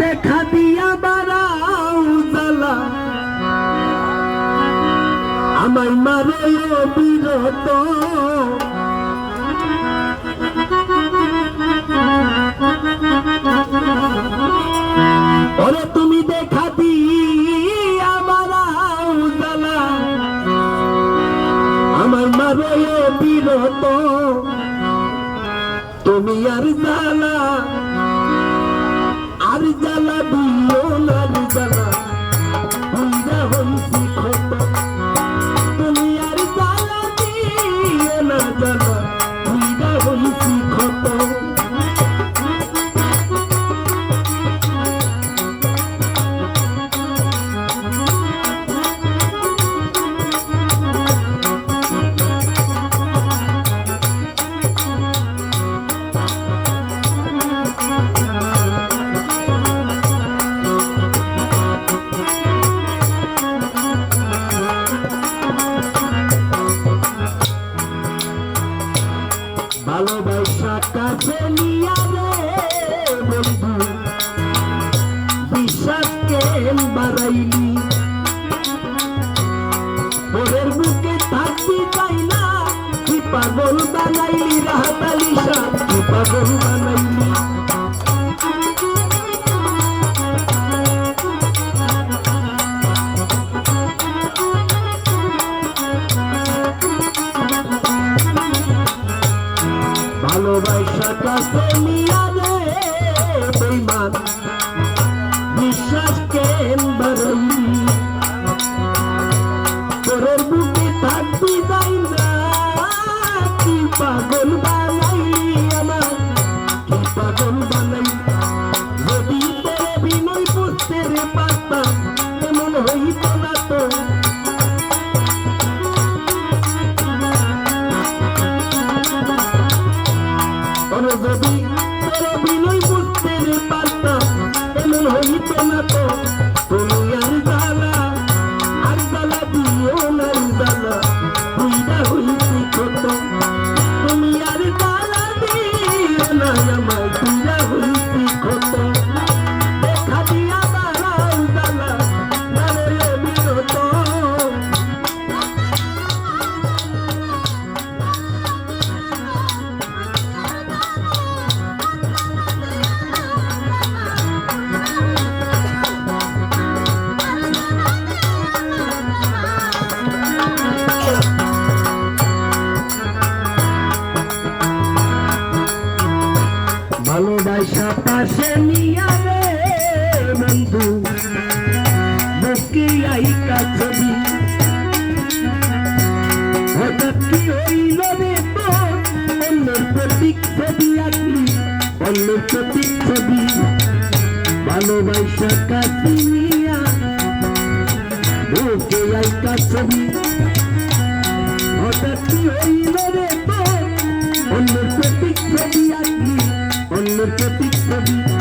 দেখা দিয়া বারাও জ্বালা। আমায় মারে বিরত। ওরে তুমি দেখা দিয়া বারাও জ্বালা। আমায় মারে বিরত। তুমি আর জ্বালা। আর জ্বালা দিও না রে জ্বালা ভালোবাসা কাছে নিয়া রে বন্ধু, বিশ্বাস কেন বাড়াইলি? ওদের বুকে থাকবি তাই না, কি পাগল বানাইলি রাহাতালি সাপ, কি পাগল বানাইলি? ভালোবাসা কাছে নিয়া রে বেইমান বিশ্বাস কেন বাড়াইলি তোরের বুকে থাকবি পাগল বানাইলি আমার পাগল বানাই ভালোবাসা পাশে বন্ধু বুকে আইকা ছবি হঠাৎ কি হইল রে অন্যের প্রতীক ছবি আঁকলি, অন্যের প্রতীক ছবি ভালোবাসা কাছে প্রতীক ছবি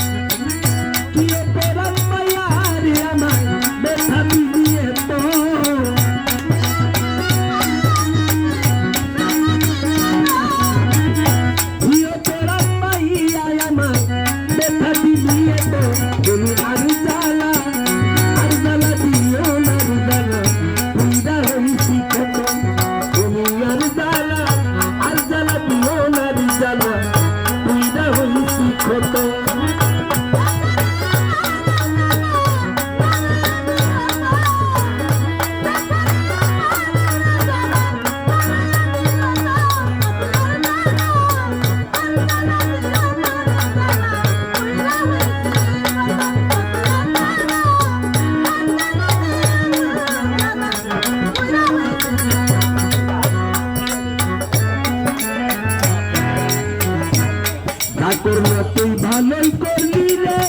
ঠাকুর তুই ভালোই করলি রে।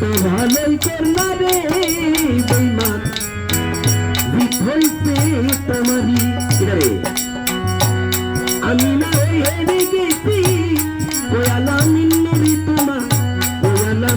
ভালোই করলা রে আমি না হেরে গেছি ওয়ালা মিন্নরি তোমার ওয়ালা